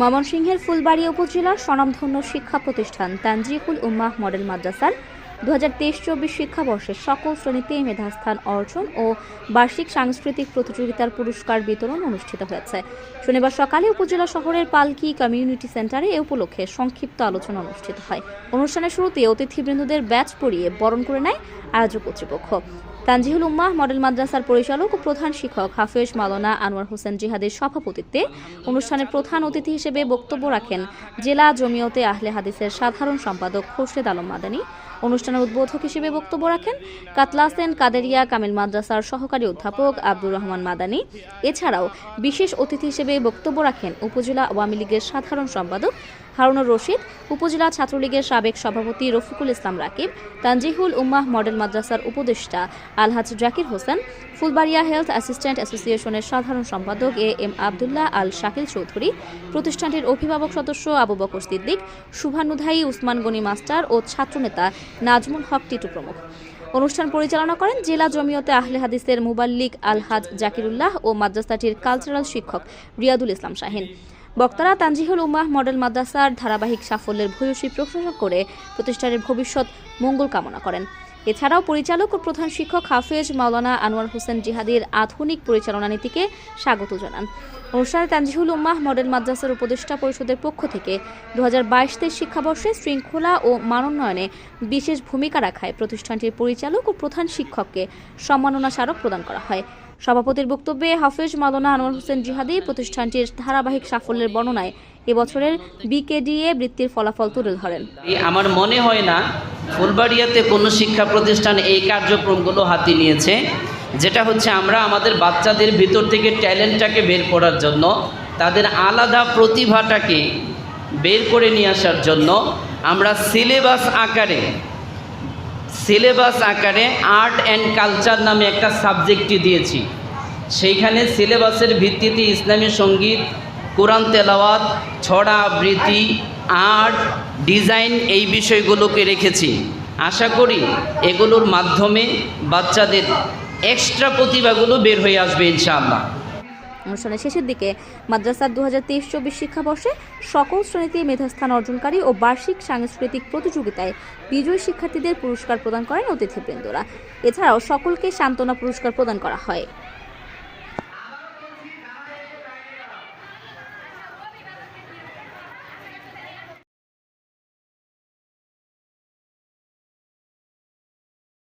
ময়মনসিংহের ফুলবাড়িয়া উপজেলার স্বনামধন্য শিক্ষা প্রতিষ্ঠান তানজিকুল উম্মাহ মডেল মাদ্রাসার দু হাজার তেইশ চব্বিশ শিক্ষাবর্ষের সকল শ্রেণীতে মেধাস্থান অর্জন ও বার্ষিক সাংস্কৃতিক প্রতিযোগিতার পুরস্কার বিতরণ অনুষ্ঠিত হয়েছে। শনিবার সকালে উপজেলা শহরের পালকি কমিউনিটি সেন্টারে এ উপলক্ষে সংক্ষিপ্ত আলোচনা অনুষ্ঠিত হয়। অনুষ্ঠানের শুরুতে অতিথিবৃন্দদের ব্যাচ পরিয়ে বরণ করে নেয় আয়োজক কর্তৃপক্ষ। তানজিহুল উম্মাহ, মডেল মাদ্রাসার পরিচালক ও প্রধান শিক্ষক হাফেজ মাওলানা আনোয়ার হোসেন জিহাদের সভাপতিত্বে অনুষ্ঠানের প্রধান অতিথি হিসেবে বক্তব্য রাখেন জেলা জমিয়তে আহলে হাদিসের সাধারণ সম্পাদক খোরশেদ আলম মাদানী। অনুষ্ঠানের উদ্বোধক হিসেবে বক্তব্য রাখেন কাতলাসেন কাদেরিয়া কামিল মাদ্রাসার সহকারী অধ্যাপক আব্দুর রহমান মাদানী। এছাড়াও বিশেষ অতিথি হিসেবে বক্তব্য রাখেন উপজেলা আওয়ামী লীগের সাধারণ সম্পাদক হারুনুর রশিদ, উপজেলা ছাত্রলীগের সাবেক সভাপতি রফিকুল ইসলাম রাকিব, তানজিহুল উম্মাহ মডেল মাদ্রাসার উপদেষ্টা আলহাজ জাকির হোসেন, ফুলবাড়িয়া হেলথ অ্যাসিস্ট্যান্ট অ্যাসোসিয়েশনের সাধারণ সম্পাদক এ এম আবদুল্লাহ আল শাকিল চৌধুরী, প্রতিষ্ঠানটির অভিভাবক সদস্য আবু বকর সিদ্দিক, শুভানুধায়ী উসমান গনি মাস্টার ও ছাত্রনেতা নাজমুল হক টিটু প্রমুখ। অনুষ্ঠান পরিচালনা করেন জেলা জমিয়তে আহলে হাদিসের মুবাল্লিক আলহাজ জাকিরুল্লাহ ও মাদ্রাসাটির কালচারাল শিক্ষক রিয়াদুল ইসলাম শাহিন। বক্তারা তানজিহুল উম্মাহ মডেল মাদ্রাসার ধারাবাহিক সাফল্যের ভূয়সী প্রশংসা করে প্রতিষ্ঠানের ভবিষ্যৎ মঙ্গল কামনা করেন। এছাড়াও পরিচালক ও প্রধান শিক্ষক হাফেজ মাওলানা আনোয়ার হোসেন জিহাদির আধুনিক পরিচালনা নীতিকে স্বাগত জানান। অনুষ্ঠানে তানজিহুল উম্মাহ মডেল মাদ্রাসার উপদেষ্টা পরিষদের পক্ষ থেকে দু হাজার শিক্ষাবর্ষে শৃঙ্খলা ও মানোন্নয়নে বিশেষ ভূমিকা রাখায় প্রতিষ্ঠানটির পরিচালক ও প্রধান শিক্ষককে সম্মাননা স্মারক প্রদান করা হয়। সভাপতির বক্তব্যে হাফেজ মাওলানা আনোয়ার হোসেন জিহাদি প্রতিষ্ঠানটির ধারাবাহিক সাফল্যের বর্ণনায় এবছরের বিকেডিএ বৃত্তির ফলাফল তুলে ধরেন। আমার মনে হয় না ফুলবাড়িয়াতে কোনো শিক্ষা প্রতিষ্ঠান এই কার্যক্রমগুলো হাতে নিয়েছে, যেটা হচ্ছে আমরা আমাদের বাচ্চাদের ভিতর থেকে ট্যালেন্টটাকে বের করার জন্য, তাদের আলাদা প্রতিভাটাকে বের করে নিয়ে আসার জন্য আমরা সিলেবাস আকারে সিলেবাস আকারে আর্ট অ্যান্ড কালচার নামে একটা সাবজেক্টই দিয়েছি। সেইখানে সিলেবাসের ভিত্তিতে ইসলামী সংগীত, কোরআন তেলাওয়াত, ছড়া আবৃত্তি আর্ট, ডিজাইন এই বিষয়গুলোকে রেখেছি। আশা করি এগুলোর মাধ্যমে বাচ্চাদের এক্সট্রা প্রতিভাগুলো বের হয়ে আসবে ইনশাআল্লাহ। অনুষ্ঠানের শেষের দিকে মাদ্রাসার দু হাজার তেইশ চব্বিশ শিক্ষাবর্ষে সকল শ্রেণীতে মেধাস্থান অর্জনকারী ও বার্ষিক সাংস্কৃতিক প্রতিযোগিতায় বিজয়ী শিক্ষার্থীদের পুরস্কার প্রদান করেন অতিথিবৃন্দরা। এছাড়াও সকলকে সান্ত্বনা পুরস্কার প্রদান করা হয়।